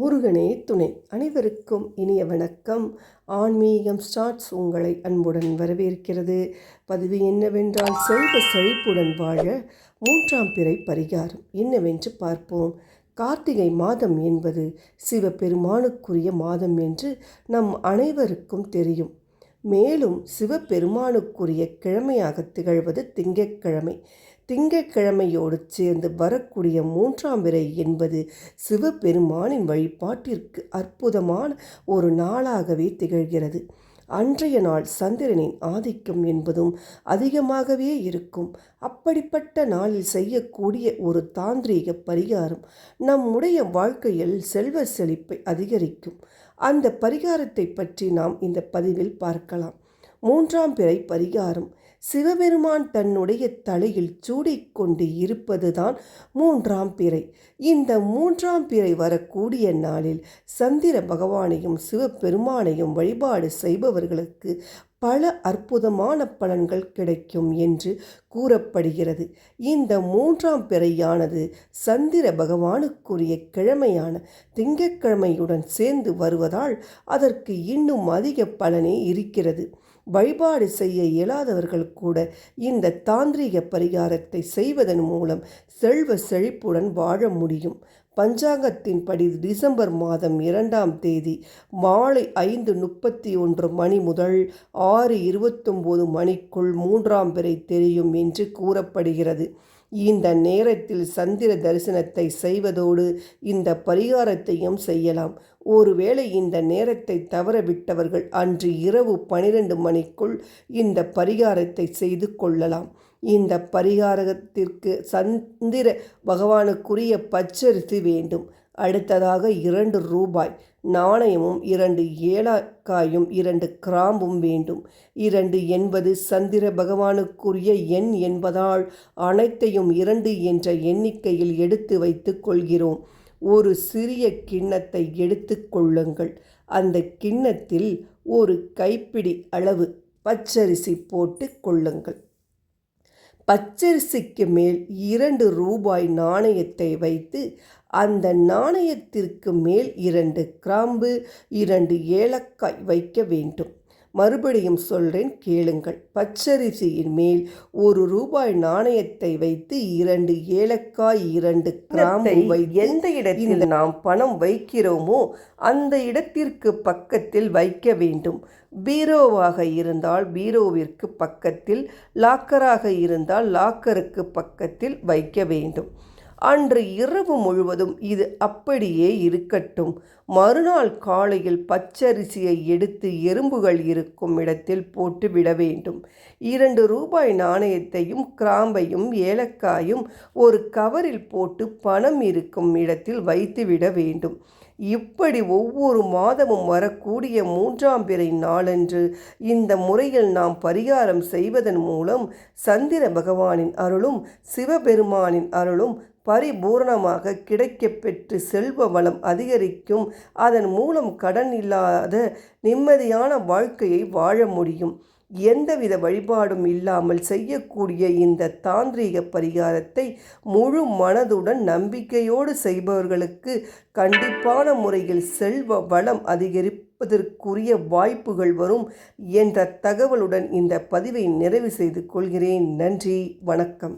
முருகனே துணை. அனைவருக்கும் இனிய வணக்கம். ஆன்மீகம் ஸ்டார்ட்ஸ் உங்களை அன்புடன் வரவேற்கிறது. பதிவு என்னவென்றால் செல்வ செழிப்புடன் வாழ மூன்றாம் பிறை பரிகாரம் என்னவென்று பார்ப்போம். கார்த்திகை மாதம் என்பது சிவபெருமானுக்குரிய மாதம் என்று நம் அனைவருக்கும் தெரியும். மேலும் சிவபெருமானுக்குரிய கிழமையாக திகழ்வது திங்கட்கிழமை. திங்கட்கிழமையோடு சேர்ந்து வரக்கூடிய மூன்றாம் விரை என்பது சிவபெருமானின் வழிபாட்டிற்கு அற்புதமான ஒரு நாளாகவே திகழ்கிறது. அன்றைய நாள் சந்திரனின் ஆதிக்கம் என்பதும் அதிகமாகவே இருக்கும். அப்படிப்பட்ட நாளில் செய்யக்கூடிய ஒரு தாந்திரீக பரிகாரம் நம்முடைய வாழ்க்கையில் செல்வ செழிப்பை அதிகரிக்கும். அந்த பரிகாரத்தை பற்றி நாம் இந்த பதிவில் பார்க்கலாம். மூன்றாம் பிறை பரிகாரம். சிவபெருமான் தன்னுடைய தலையில் சூடிக்கொண்டு இருப்பதுதான் மூன்றாம் பிறை. இந்த மூன்றாம் பிறை வரக்கூடிய நாளில் சந்திர பகவானையும் சிவபெருமானையும் வழிபாடு செய்பவர்களுக்கு பல அற்புதமான பலன்கள் கிடைக்கும் என்று கூறப்படுகிறது. இந்த மூன்றாம் பிறையானது சந்திர பகவானுக்குரிய கிழமையான திங்கட்கிழமையுடன் சேர்ந்து வருவதால் அதற்கு இன்னும் அதிக பலனே இருக்கிறது. வழிபாடு செய்ய இயலாதவர்கள் கூட இந்த தாந்திரிக பரிகாரத்தை செய்வதன் மூலம் செல்வ செழிப்புடன் வாழ முடியும். பஞ்சாங்கத்தின்படி டிசம்பர் மாதம் இரண்டாம் தேதி மாலை ஐந்து முப்பத்தி ஒன்று மணி முதல் ஆறு இருபத்தொம்போது மணிக்குள் மூன்றாம் பிறை தெரியும் என்று கூறப்படுகிறது. இந்த நேரத்தில் சந்திர தரிசனத்தை செய்வதோடு இந்த பரிகாரத்தையும் செய்யலாம். ஒருவேளை இந்த நேரத்தை தவறவிட்டவர்கள் அன்று இரவு பனிரெண்டு மணிக்குள் இந்த பரிகாரத்தை செய்து கொள்ளலாம். இந்த பரிகாரத்திற்கு சந்திர பகவானுக்குரிய பச்சரிசி வேண்டும். அடுத்ததாக இரண்டு ரூபாய் நாணயமும் இரண்டு ஏலக்காயும் இரண்டு கிராம்பும் வேண்டும். இரண்டு என்பது சந்திர பகவானுக்குரிய எண் என்பதால் அனைத்தையும் இரண்டு என்ற எண்ணிக்கையில் எடுத்து வைத்து கொள்கிறோம். ஒரு சிறிய கிண்ணத்தை எடுத்து கொள்ளுங்கள். அந்த கிண்ணத்தில் ஒரு கைப்பிடி அளவு பச்சரிசி போட்டு கொள்ளுங்கள். பச்சரிசிக்கு மேல் இரண்டு ரூபாய் நாணயத்தை வைத்து அந்த நாணயத்திற்கு மேல் இரண்டு கிராம்பு இரண்டு ஏலக்காய் வைக்க வேண்டும். மறுபடியும் சொல்றேன் கேளுங்கள். பச்சரிசியின் மேல் ஒரு ரூபாய் நாணயத்தை வைத்து இரண்டு ஏலக்காய் இரண்டு கிராம்பு எந்த இடத்தில் நாம் பணம் வைக்கிறோமோ அந்த இடத்திற்கு பக்கத்தில் வைக்க வேண்டும். பீரோவாக இருந்தால் பீரோவிற்கு பக்கத்தில் லாக்கராக இருந்தால் லாக்கருக்கு பக்கத்தில் வைக்க வேண்டும். அன்று இரவு முழுவதும் இது அப்படியே இருக்கட்டும். மறுநாள் காலையில் பச்சரிசியை எடுத்து எறும்புகள் இருக்கும் இடத்தில் போட்டு விட வேண்டும். இரண்டு ரூபாய் நாணயத்தையும் கிராம்பையும் ஏலக்காயும் ஒரு கவரில் போட்டு பணம் இருக்கும் இடத்தில் வைத்து விட வேண்டும். இப்படி ஒவ்வொரு மாதமும் வரக்கூடிய மூன்றாம் பிறை நாளன்று இந்த முறையில் நாம் பரிகாரம் செய்வதன் மூலம் சந்திர பகவானின் அருளும் சிவபெருமானின் அருளும் பரிபூர்ணமாக கிடைக்கப்பெற்று செல்வ வளம் அதிகரிக்கும். அதன் மூலம் கடன் இல்லாத நிம்மதியான வாழ்க்கையை வாழ முடியும். எந்தவித வழிபாடும் இல்லாமல் செய்யக்கூடிய இந்த தாந்திரீக பரிகாரத்தை முழு மனதுடன் நம்பிக்கையோடு செய்பவர்களுக்கு கண்டிப்பான முறையில் செல்வ வளம் அதிகரிப்பதற்குரிய வாய்ப்புகள் வரும் என்ற தகவலுடன் இந்த பதிவை நிறைவு செய்து கொள்கிறேன். நன்றி வணக்கம்.